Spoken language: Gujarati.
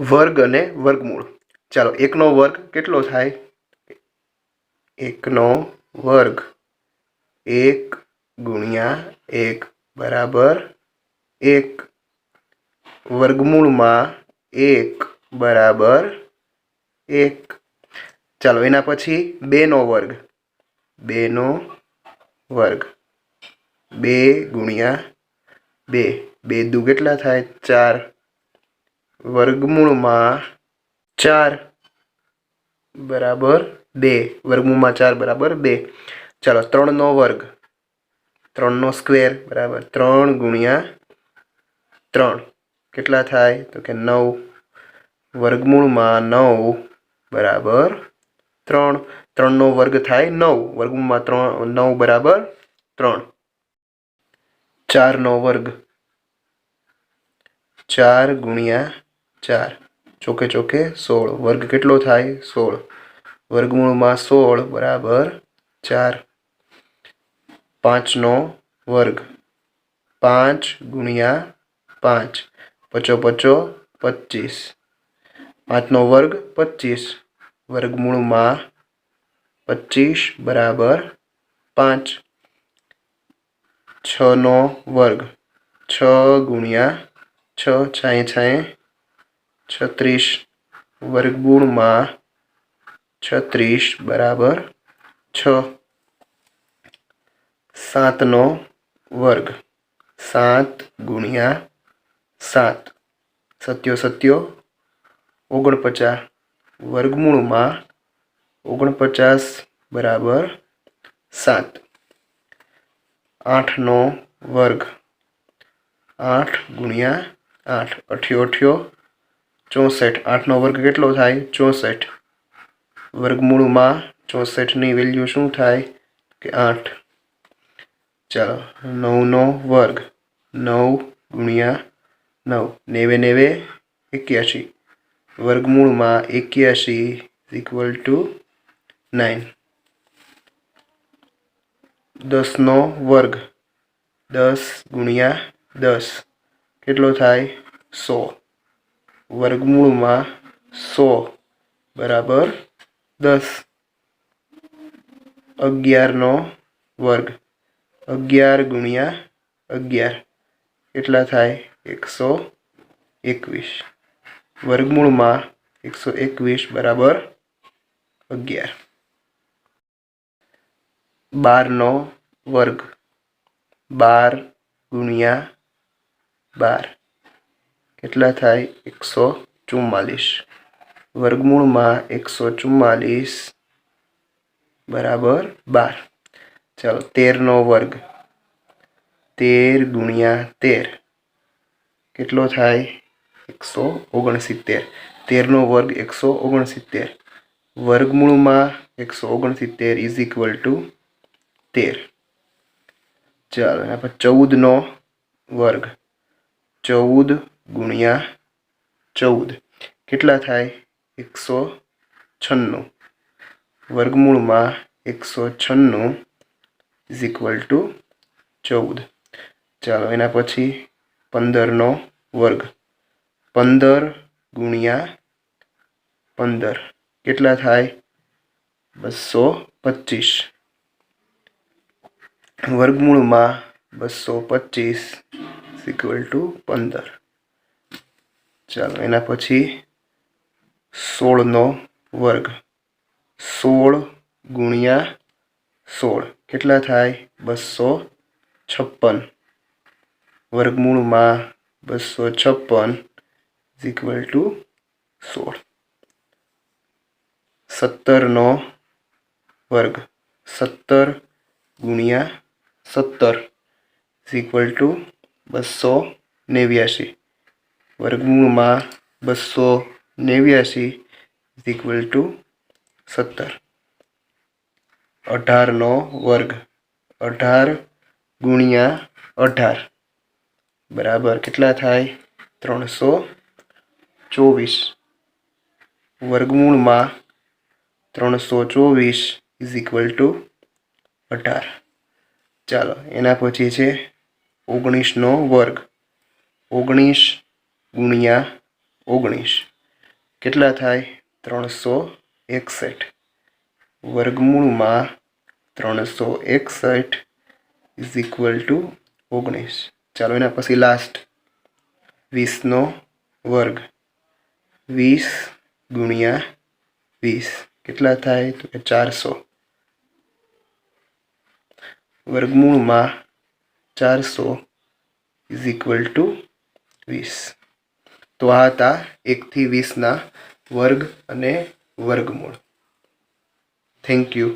વર્ગ અને વર્ગમૂળ. ચાલો, એકનો વર્ગ કેટલો થાય? એકનો વર્ગ એક ગુણ્યા એક બરાબર એક. વર્ગમૂળમાં એક બરાબર એક. ચાલો, એના પછી બેનો વર્ગ. બેનો વર્ગ. બે ગુણ્યા બે. બે દુ કેટલા થાય? ચાર. વર્ગમૂળમાં ચાર બરાબર બે. વર્ગમૂળમાં ચાર બરાબર બે. ચાલો, ત્રણનો વર્ગ. ત્રણનો સ્ક્વેર બરાબર ત્રણ ગુણ્યા ત્રણ. કેટલા થાય? તો કે નવ. વર્ગમૂળમાં નવ બરાબર ત્રણ. ત્રણનો વર્ગ થાય નવ. વર્ગમૂળમાં ત્રણ, નવ બરાબર ત્રણ. ચારનો વર્ગ. ચાર ગુણ્યા ચાર. ચોકે ચોકે સોળ. વર્ગ કેટલો થાય? સોળ. વર્ગમૂળમાં સોળ બરાબર ચાર. પાંચનો વર્ગ. પાંચ ગુણ્યા પાંચ. પચો પચો પચીસ. પાંચનો વર્ગ પચીસ. વર્ગમૂળમાં પચીસ બરાબર પાંચ. છનો વર્ગ. છ ગુણ્યા છ. છાંય છાંય છત્રીસ વર્ગગુણમાં છત્રીસ બરાબર છ. સાતનો વર્ગ. સાત ગુણ્યા સાત. સત્યો સત્યો ઓગણપચાસ. વર્ગમૂળમાં ઓગણપચાસ બરાબર સાત. આઠનો વર્ગ. આઠ ગુણ્યા આઠ. અઠ્યો અઠ્યો ચોસઠ. આઠનો વર્ગ કેટલો થાય? ચોસઠ. વર્ગમૂળમાં ચોસઠની વેલ્યુ શું થાય? કે આઠ. ચાલો, નવનો વર્ગ. નવ ગુણ્યા નવ. નેવે નેવે એક્યાસી વર્ગમૂળમાં એક્યાસી ઇક્વલ ટુ નાઇન દસનો વર્ગ. દસ ગુણ્યા દસ. કેટલો થાય? સો. વર્ગમૂળમાં સો બરાબર દસ. અગિયારનો વર્ગ. અગિયાર ગુણ્યા અગિયાર. કેટલા થાય? એકસો એકવીસ. વર્ગમૂળમાં એકસો એકવીસ બરાબર અગિયાર. બારનો વર્ગ. બાર ગુણ્યા બાર. કેટલા થાય એકસો ચુમ્માલીસ વર્ગમૂળમાં એકસો ચુમ્માલીસ બરાબર બાર. ચાલો, તેરનો વર્ગ. તેર ગુણ્યા તેર. કેટલો થાય? એકસો ઓગણસિત્તેર. તેરનો વર્ગ એકસો ઓગણસિત્તેર. વર્ગમૂળમાં એકસો ઓગણસિત્તેર ઇઝ ઇક્વલ ટુ તેર. ચાલો, એના પર ચૌદનો વર્ગ. ચૌદ ગુણ્યા ચૌદ. કેટલા થાય? એકસો છન્નું. વર્ગમૂળમાં એકસો છન્નું ઇઝ ઇક્વલ ટુ ચૌદ. ચાલો, એના પછી પંદરનો વર્ગ. પંદર ગુણ્યા પંદર. કેટલા થાય? બસો પચીસ. વર્ગમૂળમાં બસો પચીસ ઇક્વલ ટુ પંદર. ચાલો, એના પછી સોળનો વર્ગ. સોળ ગુણ્યા સોળ. કેટલા થાય? બસો છપ્પન. વર્ગમૂળમાં બસો છપ્પન ઇક્વલ ટુ સોળ. સત્તરનો વર્ગ. સત્તર ગુણ્યા સત્તર ઇક્વલ ટુ બસો નેવ્યાસી વર્ગમૂળમાં બસો નેવ્યાસી ઇક્વલ ટુ સત્તર. અઢારનો વર્ગ. અઢાર ગુણ્યા અઢાર. બરાબર કેટલા થાય? ત્રણસો ચોવીસ. વર્ગમૂળમાં ત્રણસો ચોવીસ ઇઝ ઇક્વલ ટુ અઢાર. ચાલો, એના પછી છે ઓગણીસનો વર્ગ. ઓગણીસ ગુણ્યા ઓગણીસ. કેટલા થાય? ત્રણસો એકસઠ. વર્ગમૂળમાં ત્રણસો એકસઠ ઇઝ ઇક્વલ ટુ ઓગણીસ. ચાલો એના પછી લાસ્ટ વીસનો વર્ગ. વીસ ગુણ્યા વીસ. કેટલા થાય? તો કે ચારસો. વર્ગમૂળમાં ચારસો ઇઝ ઇક્વલ ટુ વીસ. તો આ હતા એકથી વીસના વર્ગ અને વર્ગમૂળ. Thank you